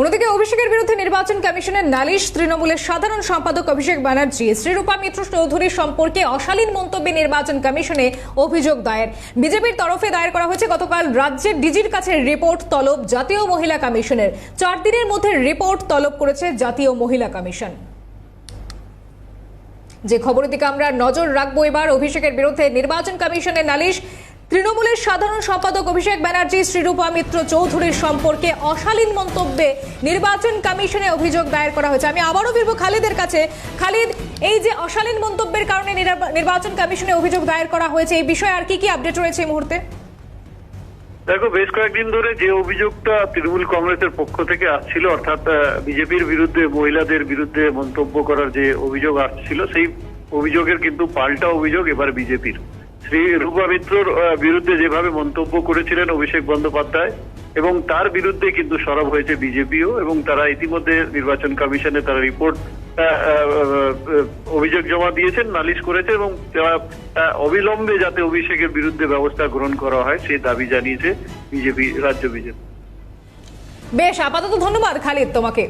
অন্যদিকে অভিষেকের বিরুদ্ধে নির্বাচন কমিশনের নালিশ, তৃণমূলের সাধারণ সম্পাদক অভিষেক ব্যানার্জি, শ্রীরূপা মিত্র চৌধুরী সম্পর্কে অশালীন মন্তব্যে নির্বাচন কমিশনে অভিযোগ দায়ের। বিজেপির তরফে দায়ের করা হয়েছে গতকাল রাজ্যের ডিজির কাছে রিপোর্ট তলব জাতীয় মহিলা কমিশনের। চার দিনের মধ্যে রিপোর্ট তলব করেছে জাতীয় মহিলা কমিশন। যে খবরের দিকে আমরা নজর রাখব এবার, অভিষেকের বিরুদ্ধে নির্বাচন কমিশনের নালিশ তৃণমূলের সাধারণ সম্পাদক অভিষেক ব্যানার্জি, শ্রীরূপা মিত্র চৌধুরীর সম্পর্কে অশালীন মন্তব্যে নির্বাচন কমিশনে অভিযোগ দায়ের করা হয়েছে। আমি আবারও ফিরবো খালিদের কাছে। খালিদ, এই যে অশালীন মন্তব্যের কারণে নির্বাচন কমিশনে অভিযোগ দায়ের করা হয়েছে, এই বিষয়ে আর কি কি আপডেট রয়েছে এই মুহূর্তে? দেখো, বেশ কয়েকদিন ধরে যে অভিযোগটা তৃণমূল কংগ্রেসের পক্ষ থেকে আসছিল, অর্থাৎ বিজেপির বিরুদ্ধে, মহিলাদের বিরুদ্ধে মন্তব্য করার যে অভিযোগ আসছিল, সেই অভিযোগের কিন্তু পাল্টা অভিযোগ এবার বিজেপির। শ্রী রূপা মিত্রর বিরুদ্ধে যেভাবে মন্তব্য করেছিলেন অভিষেক বন্দ্যোপাধ্যায়, এবং তার বিরুদ্ধে কিন্তু সরব হয়েছে বিজেপিও, এবং তারা ইতিমধ্যে নির্বাচন কমিশনে তারা রিপোর্ট অভিযোগ জমা দিয়েছেন, নালিশ করেছে, এবং অবিলম্বে যাতে অভিষেকের বিরুদ্ধে ব্যবস্থা গ্রহণ করা হয়, সেই দাবি জানিয়েছে বিজেপি, রাজ্য বিজেপি। বেশ, আপাতত ধন্যবাদ খালিদ তোমাকে।